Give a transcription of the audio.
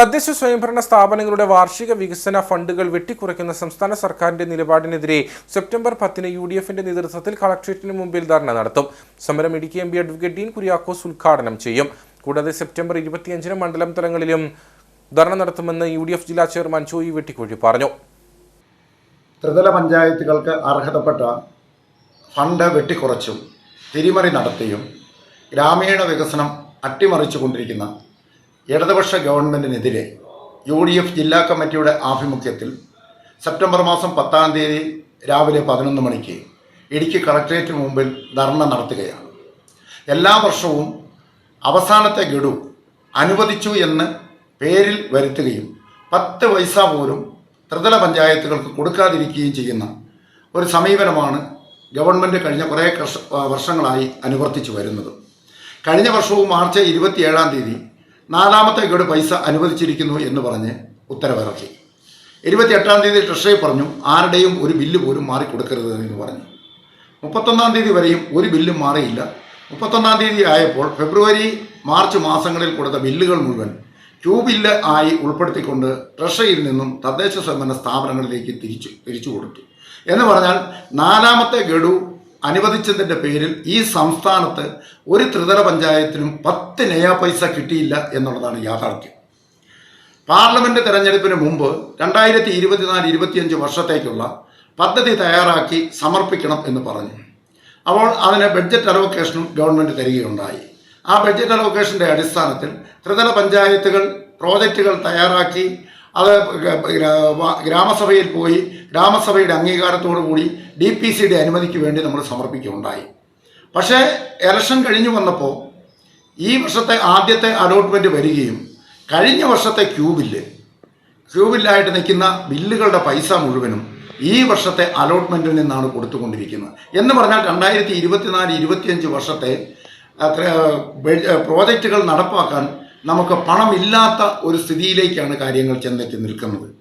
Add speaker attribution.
Speaker 1: തദ്ദേശ സ്വയംഭരണ സ്ഥാപനങ്ങളുടെ വാർഷിക വികസന ഫണ്ടുകൾ വെട്ടിക്കുറയ്ക്കുന്ന സംസ്ഥാന സർക്കാരിന്റെ നിലപാടിനെതിരെ സെപ്റ്റംബർ പത്തിന് യു ഡി എഫിന്റെ നേതൃത്വത്തിൽ കളക്ട്രേറ്റിന് മുമ്പിൽ ധർണ നടത്തും. സമരം Idukki M P advocate Dean Kuriakose ഉദ്ഘാടനം ചെയ്യും. കൂടാതെ സെപ്റ്റംബർ ഇരുപത്തിയഞ്ചിന് മണ്ഡലം തലങ്ങളിലും ധർണ നടത്തുമെന്ന് യു ഡി എഫ് ജില്ലാ ചെയർമാൻ ചോയി വെട്ടിക്കുഴി പറഞ്ഞു.
Speaker 2: ത്രിതല പഞ്ചായത്തുകൾക്ക് അർഹതപ്പെട്ട ഫണ്ട് വെട്ടിക്കുറച്ചും തിരിമറി നടത്തിയും ഗ്രാമീണ വികസനം അട്ടിമറിച്ചുകൊണ്ടിരിക്കുന്ന ഇടതുപക്ഷ ഗവൺമെന്റിനെതിരെ യു ഡി എഫ് ജില്ലാ കമ്മിറ്റിയുടെ ആഭിമുഖ്യത്തിൽ സെപ്റ്റംബർ മാസം പത്താം തീയതി രാവിലെ പതിനൊന്ന് മണിക്ക് ഇടുക്കി കളക്ട്രേറ്റിന് മുമ്പിൽ ധർണ നടത്തുകയാണ്. എല്ലാ വർഷവും അവസാനത്തെ ഗഡു അനുവദിച്ചു എന്ന് പേരിൽ വരുത്തുകയും പത്ത് പൈസ പോലും ത്രിതല പഞ്ചായത്തുകൾക്ക് കൊടുക്കാതിരിക്കുകയും ചെയ്യുന്ന ഒരു സമീപനമാണ് ഗവൺമെന്റ് കഴിഞ്ഞ കുറേ വർഷങ്ങളായി അനുവർത്തിച്ചു വരുന്നത്. കഴിഞ്ഞ വർഷവും മാർച്ച് ഇരുപത്തിയേഴാം തീയതി നാലാമത്തെ ഗഡു പൈസ അനുവദിച്ചിരിക്കുന്നു എന്ന് പറഞ്ഞ് ഉത്തരവിറക്കി. ഇരുപത്തിയെട്ടാം തീയതി ട്രഷറി പറഞ്ഞു ആരുടെയും ഒരു ബില്ല് പോലും മാറിക്കൊടുക്കരുത് എന്ന് പറഞ്ഞു. മുപ്പത്തൊന്നാം തീയതി വരെയും ഒരു ബില്ലും മാറിയില്ല. മുപ്പത്തൊന്നാം തീയതി ആയപ്പോൾ ഫെബ്രുവരി മാർച്ച് മാസങ്ങളിൽ കൊടുത്ത ബില്ലുകൾ മുഴുവൻ ക്യൂ ബില്ല് ആയി ഉൾപ്പെടുത്തിക്കൊണ്ട് ട്രഷറിയിൽ നിന്നും തദ്ദേശ സ്വയംഭരണ സ്ഥാപനങ്ങളിലേക്ക് തിരിച്ചു തിരിച്ചു കൊടുത്തു. എന്ന് പറഞ്ഞാൽ നാലാമത്തെ ഗഡു അനുവദിച്ചതിന്റെ പേരിൽ ഈ സംസ്ഥാനത്ത് ഒരു ത്രിതല പഞ്ചായത്തിനും പത്ത് നയാ പൈസ കിട്ടിയില്ല എന്നുള്ളതാണ് യാഥാർത്ഥ്യം. പാർലമെന്റ് തെരഞ്ഞെടുപ്പിന് മുമ്പ് രണ്ടായിരത്തി ഇരുപത്തിനാല് ഇരുപത്തിയഞ്ച് വർഷത്തേക്കുള്ള പദ്ധതി തയ്യാറാക്കി സമർപ്പിക്കണം എന്ന് പറഞ്ഞു. അപ്പോൾ അതിന് ബഡ്ജറ്റ് അലോക്കേഷനും ഗവൺമെന്റ് തരികയുണ്ടായി. ആ ബഡ്ജറ്റ് അലോക്കേഷന്റെ അടിസ്ഥാനത്തിൽ ത്രിതല പഞ്ചായത്തുകൾ പ്രോജക്റ്റുകൾ തയ്യാറാക്കി അത് ഗ്രാമസഭയിൽ പോയി ഗ്രാമസഭയുടെ അംഗീകാരത്തോടു കൂടി ഡി പി സിയുടെ അനുമതിക്ക് വേണ്ടി നമ്മൾ സമർപ്പിക്കുകയുണ്ടായി. പക്ഷേ ഇലക്ഷൻ കഴിഞ്ഞു വന്നപ്പോൾ ഈ വർഷത്തെ ആദ്യത്തെ അലോട്ട്മെന്റ് വരികയും കഴിഞ്ഞ വർഷത്തെ ക്യൂ ബില്ല് ക്യൂ ബില്ലായിട്ട് നിൽക്കുന്ന ബില്ലുകളുടെ പൈസ മുഴുവനും ഈ വർഷത്തെ അലോട്ട്മെന്റിൽ നിന്നാണ് കൊടുത്തുകൊണ്ടിരിക്കുന്നത്. എന്ന് പറഞ്ഞാൽ രണ്ടായിരത്തി ഇരുപത്തിനാല് ഇരുപത്തിയഞ്ച് വർഷത്തെ പ്രോജക്റ്റുകൾ നടപ്പാക്കാൻ നമുക്ക് പണമില്ലാത്ത ഒരു സ്ഥിതിയിലേക്കാണ് കാര്യങ്ങൾ ചെന്നെത്തി നിൽക്കുന്നത്.